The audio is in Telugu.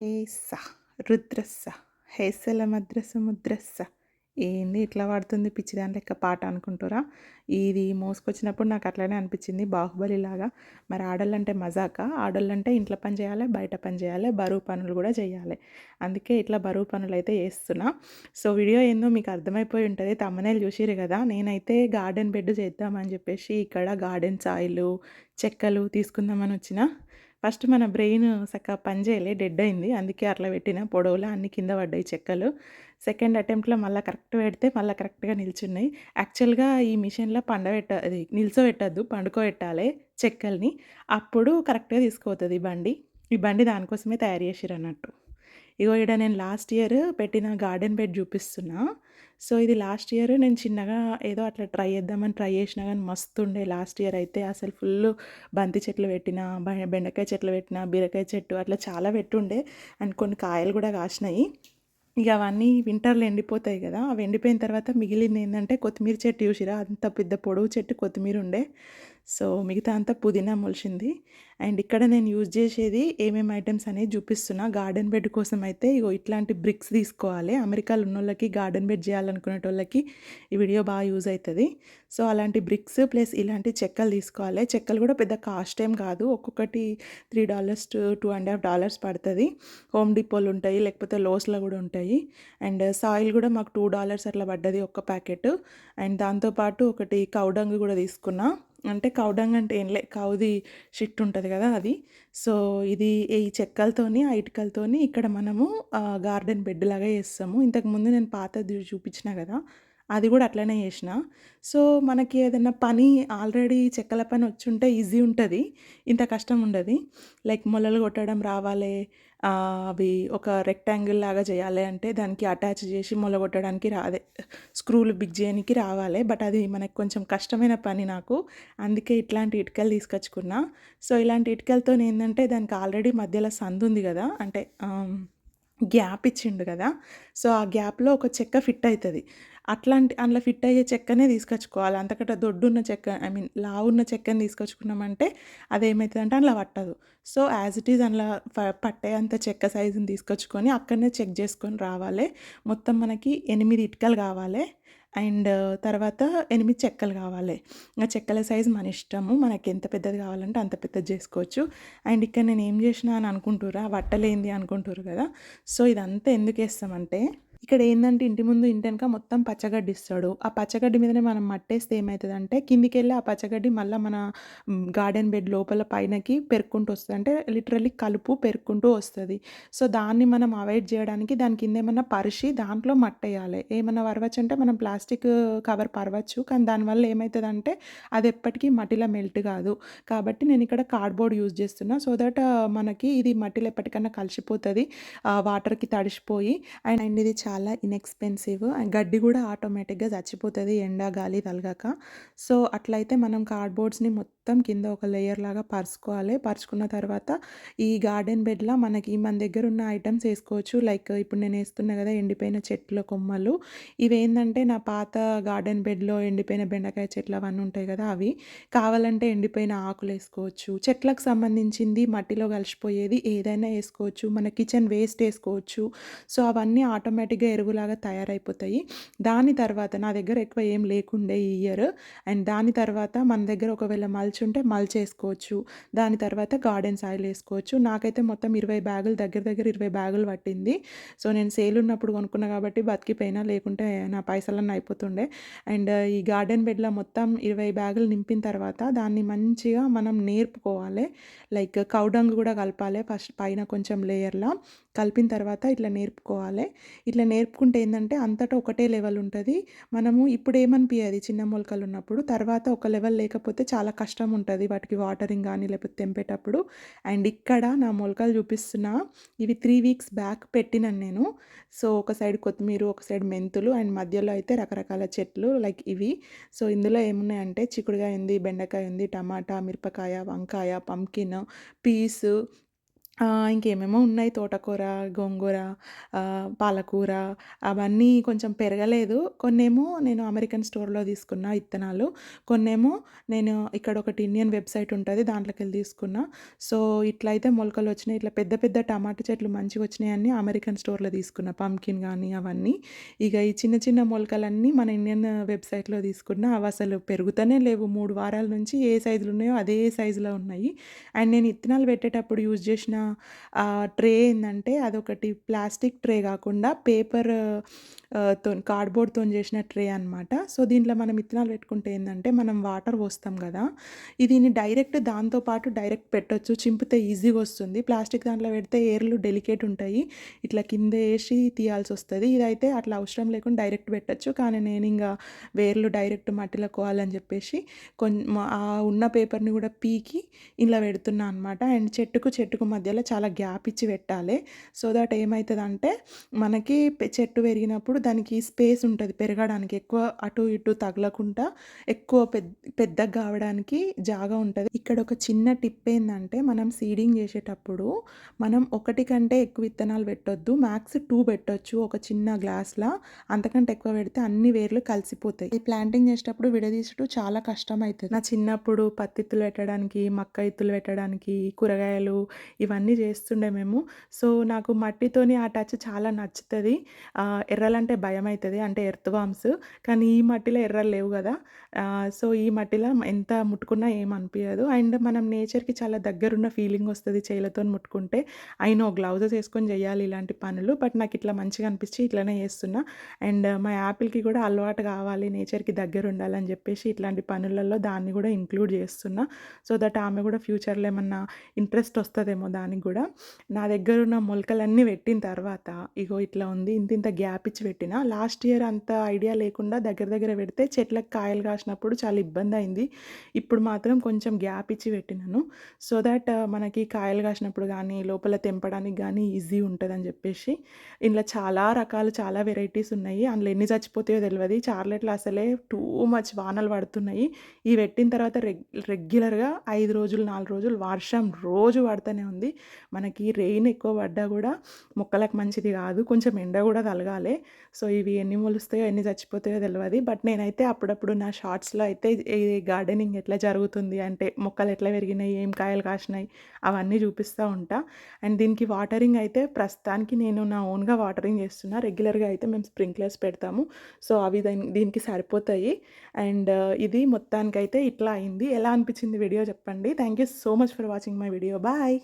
ఏస రుద్రస్స హేసల మద్రస ముద్రస్స ఏంది ఇట్లా పడుతుంది పిచ్చి దాని లెక్క పాట అనుకుంటారా? ఇది మోసుకొచ్చినప్పుడు నాకు అట్లనే అనిపించింది బాహుబలి లాగా మరి ఆడోళ్ళంటే మజాక? ఆడోళ్ళంటే ఇంట్లో పని చేయాలి బయట పని చేయాలి బరువు పనులు కూడా చేయాలి. అందుకే ఇట్లా బరువు పనులు అయితే చేస్తున్నా. సో వీడియో ఏందో మీకు అర్థమైపోయి ఉంటుంది. తమ్మనేలు చూసిరు కదా? నేనైతే గార్డెన్ బెడ్ చేద్దామని చెప్పేసి ఇక్కడ గార్డెన్ సాయిలు చెక్కలు తీసుకుందామని వచ్చిన. ఫస్ట్ మన బ్రెయిన్ సక్క పని చేయలే డెడ్ అయింది. అందుకే అట్లా పెట్టిన పొడవులో అన్ని కింద పడ్డాయి చెక్కలు. సెకండ్ అటెంప్ట్లో మళ్ళీ కరెక్ట్ పెడితే మళ్ళీ కరెక్ట్గా నిల్చున్నాయి. యాక్చువల్గా ఈ మిషన్లో పండబెట్ట అది నిల్చోబెట్టద్దు పండుకోబెట్టాలి చెక్కల్ని. అప్పుడు కరెక్ట్గా తీసుకుపోతుంది బండి. ఈ బండి దానికోసమే తయారు చేసిరు అన్నట్టు ఇగో ఇక్కడ నేను లాస్ట్ ఇయర్ పెట్టిన గార్డెన్ బెడ్ చూపిస్తున్నా. సో ఇది లాస్ట్ ఇయర్ నేను చిన్నగా ఏదో అట్లా ట్రై చేద్దామని ట్రై చేసినా కానీ మస్తు ఉండే లాస్ట్ ఇయర్ అయితే. అసలు ఫుల్ బంతి చెట్లు పెట్టిన బెండకాయ చెట్లు పెట్టిన బీరకాయ చెట్టు అట్లా చాలా పెట్టుండే. అండ్ కొన్ని కాయలు కూడా కాసినాయి. ఇక అవన్నీ వింటర్లో ఎండిపోతాయి కదా అవి ఎండిపోయిన తర్వాత మిగిలింది ఏంటంటే కొత్తిమీర చెట్టు చూసిరా? అంత పెద్ద పొడవు చెట్టు కొత్తిమీర ఉండే. సో మిగతా అంతా పుదీనా మొలిచింది. అండ్ ఇక్కడ నేను యూజ్ చేసేది ఏమేమి ఐటమ్స్ అనేది చూపిస్తున్నా. గార్డెన్ బెడ్ కోసం అయితే ఇగో ఇట్లాంటి బ్రిక్స్ తీసుకోవాలి. అమెరికాలో ఉన్న వాళ్ళకి గార్డెన్ బెడ్ చేయాలనుకునే వాళ్ళకి ఈ వీడియో బాగా యూజ్ అవుతుంది సో అలాంటి బ్రిక్స్ ప్లస్ ఇలాంటి చెక్కలు తీసుకోవాలి. చెక్కలు కూడా పెద్ద కాస్ట్ ఏం కాదు. ఒక్కొక్కటి three dollars to two and half dollars పడుతుంది. హోమ్ డిపోలు ఉంటాయి లేకపోతే లోస్లో కూడా ఉంటాయి. అండ్ సాయిల్ కూడా మాకు టూ డాలర్స్ అట్లా పడ్డది ఒక్క ప్యాకెట్. అండ్ దాంతోపాటు ఒకటి కౌడంగ్ కూడా తీసుకున్నా. అంటే కౌడంగ్ అంటే ఏంలే కౌది షిట్ ఉంటుంది కదా అది. సో ఇది ఈ చెక్కలతోని ఆ ఇటుకలతోని ఇక్కడ మనము గార్డెన్ బెడ్ లాగా చేస్తాము. ఇంతకుముందు నేను పాతది చూపించిన కదా. అది కూడా అట్లనే చేసిన. సో మనకి ఏదైనా పని ఆల్రెడీ చెక్కల పని వచ్చి ఉంటే ఈజీ ఉంటుంది. ఇంత కష్టం ఉండదు. లైక్ మొలలు కొట్టడం రావాలి. అవి ఒక రెక్టాంగిల్ లాగా చేయాలి అంటే దానికి అటాచ్ చేసి మొలగొట్టడానికి రాదే. స్క్రూలు బిగ్ చేయడానికి రావాలి. బట్ అది మనకు కొంచెం కష్టమైన పని నాకు. అందుకే ఇట్లాంటి ఇటుకలు తీసుకొచ్చుకున్నా. సో ఇలాంటి ఇటుకలతో ఏంటంటే దానికి ఆల్రెడీ మధ్యలో సందు ఉంది కదా. అంటే గ్యాప్ ఇచ్చిండు కదా. సో ఆ గ్యాప్లో ఒక చెక్క ఫిట్ అవుతుంది అట్లాంటి అందులో ఫిట్ అయ్యే చెక్కనే తీసుకొచ్చుకోవాలి. అంతకంటే దొడ్డున్న చెక్క ఐ మీన్ లావు ఉన్న చెక్కని తీసుకొచ్చుకున్నామంటే అదేమవుతుందంటే అందులో పట్టదు. సో యాజ్ ఇట్ ఈజ్ అందులో పట్టే అంత చెక్క సైజుని తీసుకొచ్చుకొని అక్కడనే చెక్ చేసుకొని రావాలి. మొత్తం మనకి ఎనిమిది ఇటుకలు కావాలి. అండ్ తర్వాత ఎనిమిది చెక్కలు కావాలి. ఇంకా చెక్కల సైజు మన ఇష్టము. మనకి ఎంత పెద్దది కావాలంటే అంత పెద్దది చేసుకోవచ్చు. అండ్ ఇక్కడ నేను ఏం చేసినా అని అనుకుంటురా వట్టలేంది అనుకుంటురు కదా? సో ఇదంతా ఎందుకు వేస్తామంటే ఇక్కడ ఏంటంటే ఇంటి ముందు ఇంటి వెనక మొత్తం పచ్చగడ్డి ఇస్తాడు. ఆ పచ్చగడ్డి మీదనే మనం మట్టేస్తే ఏమవుతుందంటే కిందికి వెళ్ళి ఆ పచ్చగడ్డి మళ్ళీ మన గార్డెన్ బెడ్ లోపల పైనకి పెరుక్కుంటూ వస్తుంది. అంటే లిటరల్లీ కలుపు పెరుక్కుంటూ వస్తుంది. సో దాన్ని మనం అవాయిడ్ చేయడానికి దాని కింద ఏమన్నా పరిచి దాంట్లో మట్టేయాలి. ఏమన్నా పరవచ్చు అంటే మనం ప్లాస్టిక్ కవర్ పరవచ్చు. కానీ దానివల్ల ఏమవుతుందంటే అది ఎప్పటికీ మట్టిలో మెల్ట్ కాదు. కాబట్టి నేను ఇక్కడ కార్డ్బోర్డ్ యూజ్ చేస్తున్నా. సో దట్ మనకి ఇది మట్టిలో ఎప్పటికైనా కలిసిపోతుంది. వాటర్కి తడిసిపోయి అండ్ అండ్ ఇది చాలా ఇన్ఎక్స్పెన్సివ్ గడ్డి కూడా ఆటోమేటిక్గా చచ్చిపోతుంది ఎండ గాలి తలగాక. సో అట్లయితే మనం కార్డ్బోర్డ్స్ని మొత్తం కింద ఒక లేయర్ లాగా పరుచుకోవాలి. పరుచుకున్న తర్వాత ఈ గార్డెన్ బెడ్లో మనకి మన దగ్గర ఉన్న ఐటమ్స్ వేసుకోవచ్చు. లైక్ ఇప్పుడు నేను వేస్తున్నా కదా ఎండిపోయిన చెట్ల కొమ్మలు. ఇవి ఏంటంటే నా పాత గార్డెన్ బెడ్లో ఎండిపోయిన బెండకాయ చెట్లు అవన్నీ ఉంటాయి కదా అవి. కావాలంటే ఎండిపోయిన ఆకులు వేసుకోవచ్చు. చెట్లకు సంబంధించింది మట్టిలో కలిసిపోయేది ఏదైనా వేసుకోవచ్చు. మన కిచెన్ వేస్ట్ వేసుకోవచ్చు. సో అవన్నీ ఆటోమేటిక్ ఆటోమేటిక్గా ఎరువులాగా తయారైపోతాయి. దాని తర్వాత నా దగ్గర ఎక్కువ ఏం లేకుండే ఈ ఇయర్. అండ్ దాని తర్వాత మన దగ్గర ఒకవేళ మల్చి ఉంటే మల్చ్ వేసుకోవచ్చు. దాని తర్వాత గార్డెన్ సాయిల్ వేసుకోవచ్చు. నాకైతే మొత్తం ఇరవై బ్యాగులు దగ్గర దగ్గర ఇరవై బ్యాగులు పట్టింది. సో నేను సేల్ ఉన్నప్పుడు కొనుక్కున్నా కాబట్టి బతికిపోయినా లేకుంటే నా పైసలన్నీ అయిపోతుండే. అండ్ ఈ గార్డెన్ బెడ్లో మొత్తం ఇరవై బ్యాగులు నింపిన తర్వాత దాన్ని మంచిగా మనం నేర్పుకోవాలి. లైక్ కౌడంగ్ కూడా కలపాలి ఫస్ట్ పైన కొంచెం లేయర్లో. కలిపిన తర్వాత ఇట్లా నేర్పుకోవాలి. ఇట్లా నేర్పుకుంటే ఏంటంటే అంతటా ఒకటే లెవెల్ ఉంటుంది. మనము ఇప్పుడు ఏమనిపించదు చిన్న మొలకలు ఉన్నప్పుడు? తర్వాత ఒక లెవెల్ లేకపోతే చాలా కష్టం ఉంటుంది వాటికి వాటరింగ్ కానీ లేకపోతే తెంపేటప్పుడు. అండ్ ఇక్కడ నా మొలకలు చూపిస్తున్నా ఇవి త్రీ వీక్స్ బ్యాక్ పెట్టినాను నేను. సో ఒక సైడ్ కొత్తిమీర ఒక సైడ్ మెంతులు అండ్ మధ్యలో అయితే రకరకాల చెట్లు లైక్ ఇవి. సో ఇందులో ఏమున్నాయంటే చిక్కుడుకాయ ఉంది బెండకాయ ఉంది టమాటా మిరపకాయ వంకాయ పంకిన్ పీసు ఇంకేమేమో ఉన్నాయి తోటకూర, గోంగూర, పాలకూర అవన్నీ కొంచెం పెరగలేదు. కొన్నేమో నేను అమెరికన్ స్టోర్‌లో తీసుకున్న ఇత్తనాలు. కొన్నేమో నేను ఇక్కడ ఒకటి ఇండియన్ వెబ్‌సైట్ ఉంటది. దాంట్లోకెళ్ళి తీసుకున్నా. సో, ఇట్లా అయితే మొలకలొచ్చినాయి. ఇట్లా పెద్ద పెద్ద టమాటా చెట్లు మంచిగా మంచిగొచ్చినాయన్ని అమెరికన్ స్టోర్‌లో తీసుకున్న పంకిన్ కానీ అవన్నీ. ఇక ఈ చిన్న చిన్న మొలకలన్నీ మన ఇండియన్ వెబ్‌సైట్‌లో తీసుకున్న అవి అసలు పెరుగుతనే లేవు. మూడు వారాల నుంచి ఏ సైజులు ఉన్నాయో అదే సైజులో ఉన్నాయి. అండ్ నేను ఇత్తనాలు పెట్టేటప్పుడు యూజ్ చేసిన ట్రే ఏంటంటే అదొకటి ప్లాస్టిక్ ట్రే కాకుండా పేపర్తో తోని చేసిన ట్రే అనమాట. సో, దీంట్లో మనం ఇత్తనాలు పెట్టుకుంటే ఏంటంటే మనం వాటర్ పోస్తాం కదా దీన్ని డైరెక్ట్ దాంతో పాటు డైరెక్ట్ పెట్టొచ్చు. చింపితే ఈజీగా వస్తుంది. ప్లాస్టిక్ దాంట్లో పెడితే ఏర్లు డెలికేట్ ఉంటాయి. ఇట్లా కింద వేసి తీయాల్సి వస్తుంది ఇదైతే అట్లా అవసరం లేకుండా డైరెక్ట్ పెట్టొచ్చు. కానీ నేను ఇంకా వేర్లు డైరెక్ట్ మట్టిలో కోవాలని చెప్పేసి కొన్ ఆ ఉన్న పేపర్‌ని కూడా పీకి ఇలా పెడుతున్నా అనమాట. అండ్ చెట్టుకు చెట్టుకు మధ్యలో చాలా గ్యాప్ ఇచ్చి పెట్టాలి. సో దట్ ఏమవుతుందంటే మనకి చెట్టు పెరిగినప్పుడు దానికి స్పేస్ ఉంటుంది పెరగడానికి. ఎక్కువ అటు ఇటు తగలకుండా ఎక్కువ పెద్ద పెద్దగా కావడానికి జాగా ఉంటుంది ఇక్కడ ఒక చిన్న టిప్ ఏంటంటే మనం సీడింగ్ చేసేటప్పుడు మనం ఒకటి కంటే ఎక్కువ విత్తనాలు పెట్టొద్దు. మ్యాక్స్ టూ పెట్టొచ్చు ఒక చిన్న గ్లాస్లో అంతకంటే ఎక్కువ పెడితే అన్ని వేర్లు కలిసిపోతాయి. ఈ ప్లాంటింగ్ చేసేటప్పుడు విడదీసుడు చాలా కష్టమైతది. నా చిన్నప్పుడు పత్తిత్తులు పెట్టడానికి, మక్క ఇత్తులు పెట్టడానికి, కూరగాయలు ఇవన్నీ చేస్తుండే మేము. సో, నాకు మట్టితోని ఆ టచ్ చాలా నచ్చుతుంది ఎర్రలంటే భయం అవుతుంది అంటే ఎర్త్ వామ్స్ కానీ ఈ మట్టిలో ఎర్రలు లేవు కదా సో, ఈ మట్టిలో ఎంత ముట్టుకున్నా ఏం అనిపించదు అండ్ మనం నేచర్‌కి చాలా దగ్గరున్న ఫీలింగ్ వస్తుంది చేలతో ముట్టుకుంటే. అయినో గ్లౌజెస్ వేసుకొని చేయాలి ఇలాంటి పనులు. బట్ నాకు ఇట్లా మంచిగా అనిపించి ఇట్లానే చేస్తున్నా. అండ్ మా యాపిల్‌కి కూడా అలవాటు కావాలి నేచర్‌కి దగ్గర ఉండాలని చెప్పేసి ఇట్లాంటి పనులలో దాన్ని కూడా ఇంక్లూడ్ చేస్తున్నా. సో దట్ ఆమె కూడా ఫ్యూచర్‌లో ఏమన్నా ఇంట్రెస్ట్ వస్తుందేమో దానికి కూడా నా దగ్గర ఉన్న మొలకలన్నీ పెట్టిన తర్వాత ఇగో ఇట్లా ఉంది. ఇంత ఇంత గ్యాప్ ఇచ్చి పెట్టిన. లాస్ట్ ఇయర్ అంత ఐడియా లేకుండా దగ్గర దగ్గర పెడితే చెట్లకు కాయలు కాసినప్పుడు చాలా ఇబ్బంది అయింది ఇప్పుడు మాత్రం కొంచెం గ్యాప్ ఇచ్చి పెట్టినాను. సో దట్ మనకి కాయలు కాసినప్పుడు కానీ లోపల తెంపడానికి కానీ ఈజీ అని చెప్పేసి. ఇందులో చాలా రకాలు చాలా వెరైటీస్ ఉన్నాయి. అందులో ఎన్ని చచ్చిపోతాయో తెలియదు చార్లెట్లు అసలే టూ మచ్ వానలు పడుతున్నాయి. ఈ పెట్టిన తర్వాత రెగ్ రెగ్యులర్‌గా ఐదు రోజులు, నాలుగు రోజులు వర్షం రోజు పడుతూనే ఉంది. మనకి రెయిన్ ఎక్కువ పడ్డా కూడా మొక్కలకు మంచిది కాదు. కొంచెం ఎండ కూడా తలగాలి సో, ఇవి ఎన్ని మొలుస్తాయో, ఎన్ని చచ్చిపోతాయో తెలియదు బట్ నేనైతే అప్పుడప్పుడు నా షార్ట్స్‌లో అయితే ఈ గార్డెనింగ్ ఎట్లా జరుగుతుంది అంటే మొక్కలు ఎట్లా పెరిగినాయి, ఏం కాయలు కాసినాయి అవన్నీ చూపిస్తూ ఉంటా. అండ్ దీనికి వాటరింగ్ అయితే ప్రస్తుతానికి నేను నా ఓన్‌గా వాటరింగ్ చేస్తున్నా. రెగ్యులర్‌గా అయితే మేము స్ప్రింక్లర్స్ పెడతాము. సో, అవి దీనికి సరిపోతాయి. అండ్ uh, ఇది మొత్తానికైతే ఇట్లా అయింది. ఎలా అనిపించింది వీడియో చెప్పండి. Thank you so much for watching my video. Bye.